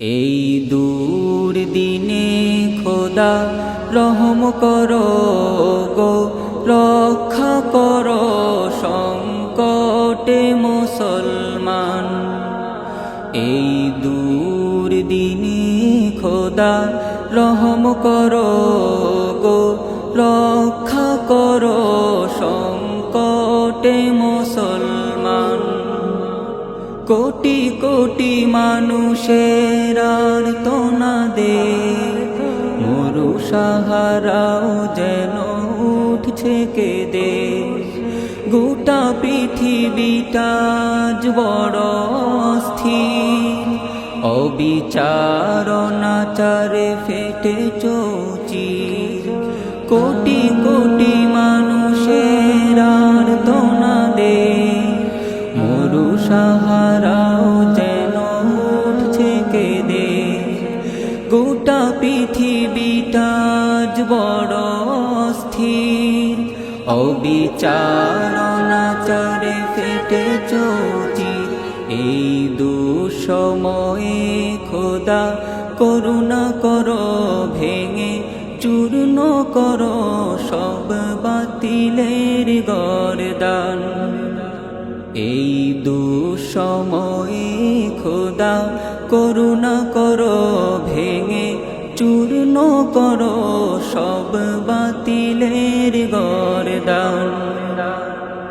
এই দূর দিনে খোদা রহম করো গো, রক্ষা করো সংকটে মুসলমান। এই দূর দিনে খোদা রহম করো গো, রক্ষা করো কোটি কোটি মানুষের আর তোনা দে। মরু সাহারাও যেন উঠছে কে দে গোটা পৃথিবীটা আজ বড় স্থির অবিচার নাচারে ফেটে চৌচি কোটি কোটি মানুষের আর তোনা দে। মরু সাহারাও কেঁদে গোটা পৃথিবীটা আজ বড় স্থির অবিচার নাচারে ফেটে চৌচি এই দুঃসময়ে খোদা করুণা করো, ভেঙে চূর্ণ করো সব বাতিলের গরদান। এই দুঃসময়ে খোদা, করুণা করো, ভেঙে চূর্ণ করো, সব বাতিলের গরদান।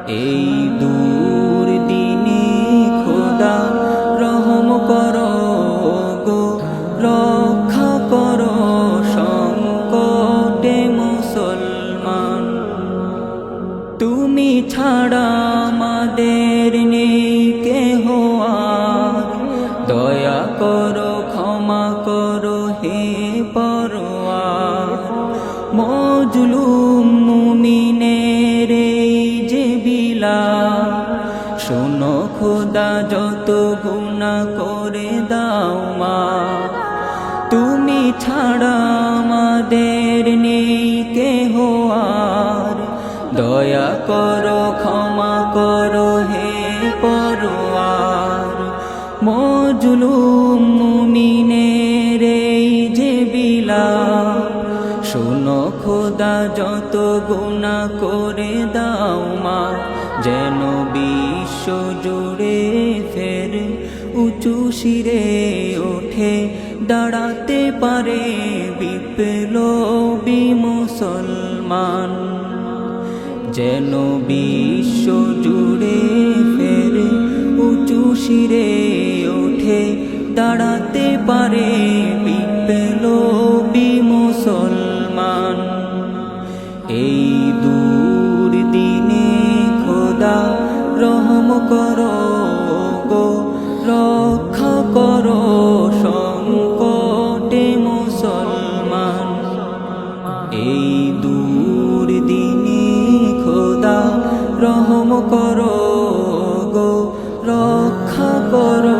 এই দূর দিনে খোদা, রহম করো গো, রক্ষা করো সংকটে মুসলমান। তুমি ছাড়া আমাদের হে পরোয়ার মজলুম এই যে বিলা, শোনো খোদা যত গুণা করে দাও মা, তুমি ছাড়া আমাদের নেই কেহ আর। দয়া করো, ক্ষমা করো হে পরোয়ার, মজলুম মুমিনের যত গুণা করে দাও মা, যেন বিশ্ব জুড়ে ফের উঁচু শিরে ওঠে, দাঁড়াতে পারে বিপ্লবী মুসলমান। যেন বিশ্ব জুড়ে ফের উঁচু শিরে ওঠে, দাঁড়াতে পারে এই দূর দিনে খোদা রহম করো গো, রক্ষা করো সংকটে মুসলমান। এই দূর দিনে খোদা রহম করো গো, রক্ষা করো